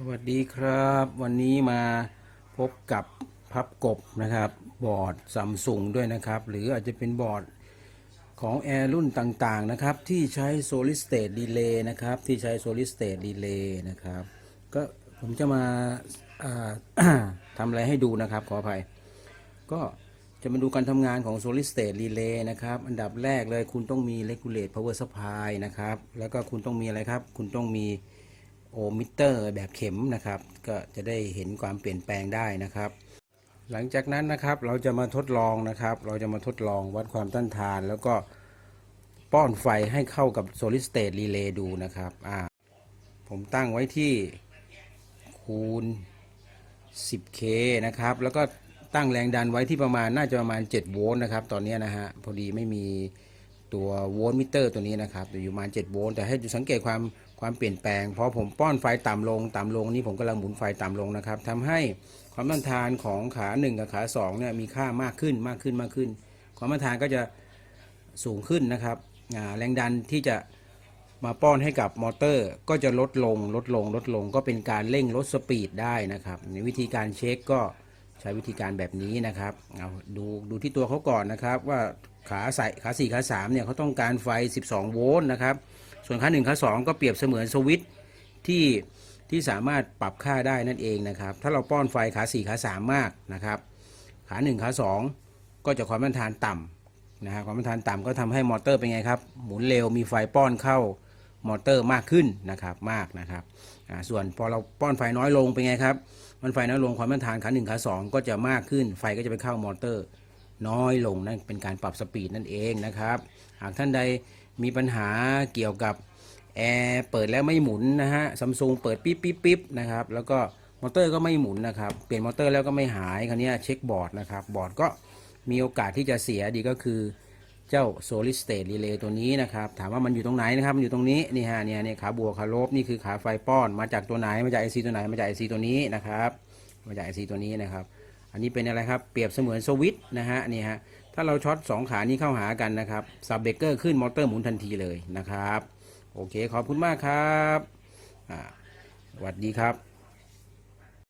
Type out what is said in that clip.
สวัสดีครับ วันนี้มาพบกับพับกบนะครับ บอร์ดซัมซุงด้วยนะครับ หรืออาจจะเป็นบอร์ดของแอร์รุ่นต่างๆนะครับ ที่ใช้ solid state delay นะครับ ที่ใช้ solid state delay นะครับ ก็ผมจะมาาทำอะไรให้ดูนะครับ ขออภัย ก็จะมาดูการทำงานของ solid state relay นะครับ อันดับแรกเลยคุณต้องมี regulate power supply นะครับ แล้วก็คุณต้องมีอะไรครับ คุณต้องมี โอมิเตอร์แบบเข็มนะครับ ก็จะได้เห็นความเปลี่ยนแปลงได้นะครับ หลังจากนั้นนะครับเราจะมาทดลองนะครับ เราจะมาทดลองวัดความต้านทาน แล้วก็ป้อนไฟให้เข้ากับ solid state relay ดูนะครับอ่าผมตั้งไว้ที่คูณ 10K นะครับ แล้วก็ตั้งแรงดันไว้ที่ประมาณน่าจะประมาณ 7 โวลต์นะครับ ตอนนี้นะฮะ พอดีไม่มี ตัวโวลต์มิเตอร์ตัวนี้นะครับอยู่ประมาณ7โวลต์แต่ให้สังเกตความความเปลี่ยนแปลงเพราะผมป้อนไฟต่ำลงต่ำลงนี่ผมกำลังหมุนไฟต่ำลงนะครับทำให้ความต้านทานของขา 1 กับขา2เนี่ยมีค่ามากขึ้นมากขึ้นมากขึ้น ความต้านทานก็จะสูงขึ้นนะครับแรงดันที่จะมาป้อนให้กับมอเตอร์ ก็จะลดลงลดลงลดลงก็เป็นการเร่งลดสปีดได้นะครับในวิธีการเช็คก็ใช้วิธีการแบบนี้นะครับเอาดูดูที่ตัวเขาก่อนนะครับว่า ขาใส่ขา4ขา3เนี่ยเขาต้องการไฟ 12 โวลต์นะครับ ส่วนขา1ขา2ก็เปรียบเสมือนสวิตช์ที่ที่สามารถปรับค่าได้นั่นเองนะครับ ถ้าเราป้อนไฟขา4ขา3มมากนะครับ ขา1ขา2ก็จะความต้านทานต่ำนะฮะความต้านทานต่ำก็ทำให้มอเตอร์เป็นไงครับ หมุนเร็วมีไฟป้อนเข้ามอเตอร์มากขึ้นนะครับมากนะครับส่วนพอเราป้อนไฟน้อยลงเป็นไงครับ มันไฟน้อยลงความต้านทานขา1ขา2ก็จะมากขึ้น ไฟก็จะไปเข้ามอเตอร์ น้อยลงนั่นเป็นการปรับสปีดนั่นเองนะครับ หากท่านใดมีปัญหาเกี่ยวกับแอร์เปิดแล้วไม่หมุนนะฮะซัมซุงเปิดปิ๊บปิ๊บปิ๊บนะครับแล้วก็มอเตอร์ก็ไม่หมุนนะครับ เปลี่ยนมอเตอร์แล้วก็ไม่หายคราวนี้เช็คบอร์ดนะครับ บอร์ดก็มีโอกาสที่จะเสียดีก็คือเจ้า solid state relay ตัวนี้นะครับ ถามว่ามันอยู่ตรงไหนนะครับ มันอยู่ตรงนี้นี่ฮะเนี่ยเนี่ยขาบวกขาลบนี่คือขาไฟป้อน มาจากตัวไหน มาจาก IC ตัวไหน มาจาก IC ตัวนี้นะครับ มาจาก IC ตัวนี้นะครับ นนี้เป็นอะไรครับ เปรียบเสมือนสวิตช์นะฮะนี่ฮะ ถ้าเราช็อตสองขานี้เข้าหากันนะครับซับเบรกเกอร์ขึ้นมอเตอร์หมุนทันทีเลยนะครับ โอเคขอบคุณมากครับสวัสดีครับ